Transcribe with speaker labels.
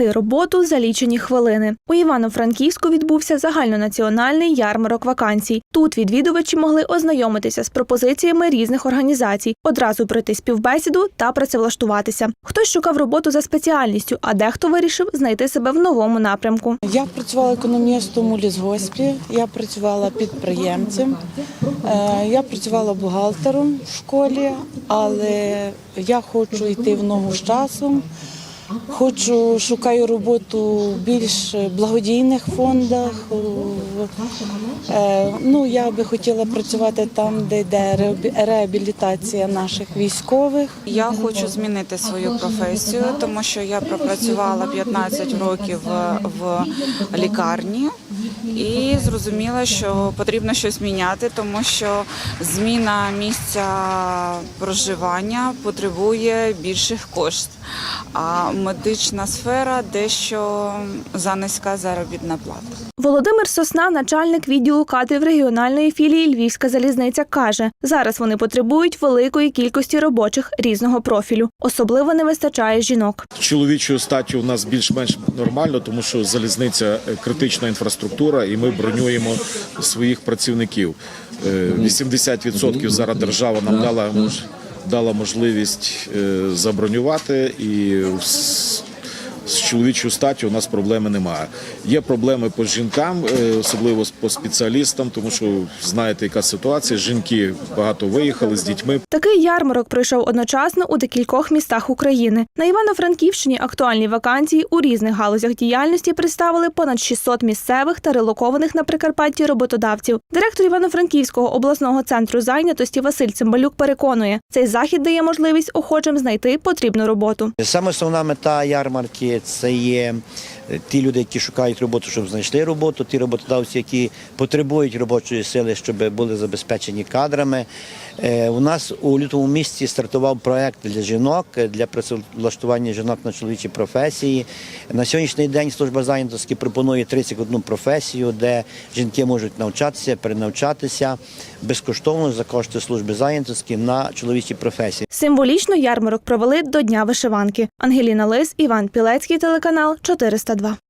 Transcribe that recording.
Speaker 1: знайти роботу за лічені хвилини. У Івано-Франківську відбувся загальнонаціональний ярмарок вакансій. Тут відвідувачі могли ознайомитися з пропозиціями різних організацій, одразу пройти співбесіду та працевлаштуватися. Хтось шукав роботу за спеціальністю, а дехто вирішив знайти себе в новому напрямку.
Speaker 2: Я працювала економістом у лісгоспі, я працювала підприємцем, е, я працювала бухгалтером в школі, але я хочу йти в ногу з часом. Хочу, шукаю роботу в більш благодійних фондах. Е, Ну, я би хотіла працювати там, де йде реабілітація наших військових.
Speaker 3: Я хочу змінити свою професію, тому що я пропрацювала 15 років в лікарні і зрозуміла, що потрібно щось міняти, тому що зміна місця проживання потребує більших коштів. Медична сфера дещо за низька заробітна плата.
Speaker 1: Володимир Сосна, начальник відділу кадрів регіональної філії Львівська залізниця, каже: зараз вони потребують великої кількості робочих різного профілю. Особливо не вистачає жінок.
Speaker 4: Чоловічою статтю у нас більш-менш нормально, тому що залізниця е, критична інфраструктура, і ми бронюємо своїх працівників. Е, 80% зараз держава нам дала дала можливість е, забронювати, і з- чоловічою статтю у нас проблеми немає. Є проблеми по жінкам, е, особливо по спеціалістам, тому що знаєте, яка ситуація. Жінки багато виїхали з дітьми.
Speaker 1: Такий ярмарок пройшов одночасно у декількох містах України. На Івано-Франківщині актуальні вакансії у різних галузях діяльності представили понад 600 місцевих та релокованих на Прикарпатті роботодавців. Директор Івано-Франківського обласного центру зайнятості Василь Цимбалюк переконує, цей захід дає можливість охочим знайти потрібну роботу.
Speaker 5: Саме основна мета ярмарки це є ті люди, які шукають роботу, щоб знайшли роботу, ті роботодавці, які потребують робочої сили, щоб були забезпечені кадрами. Е, У нас у лютому місці стартував проект для жінок е, для працевлаштування жінок на чоловічі професії. На сьогоднішній день служба зайнятості пропонує 31 професію, де жінки можуть навчатися, перенавчатися безкоштовно за кошти служби зайнятості на чоловічі професії.
Speaker 1: Символічно ярмарок провели до Дня вишиванки. Ангеліна Лис, Іван Пілецький, телеканал 402. Jehova.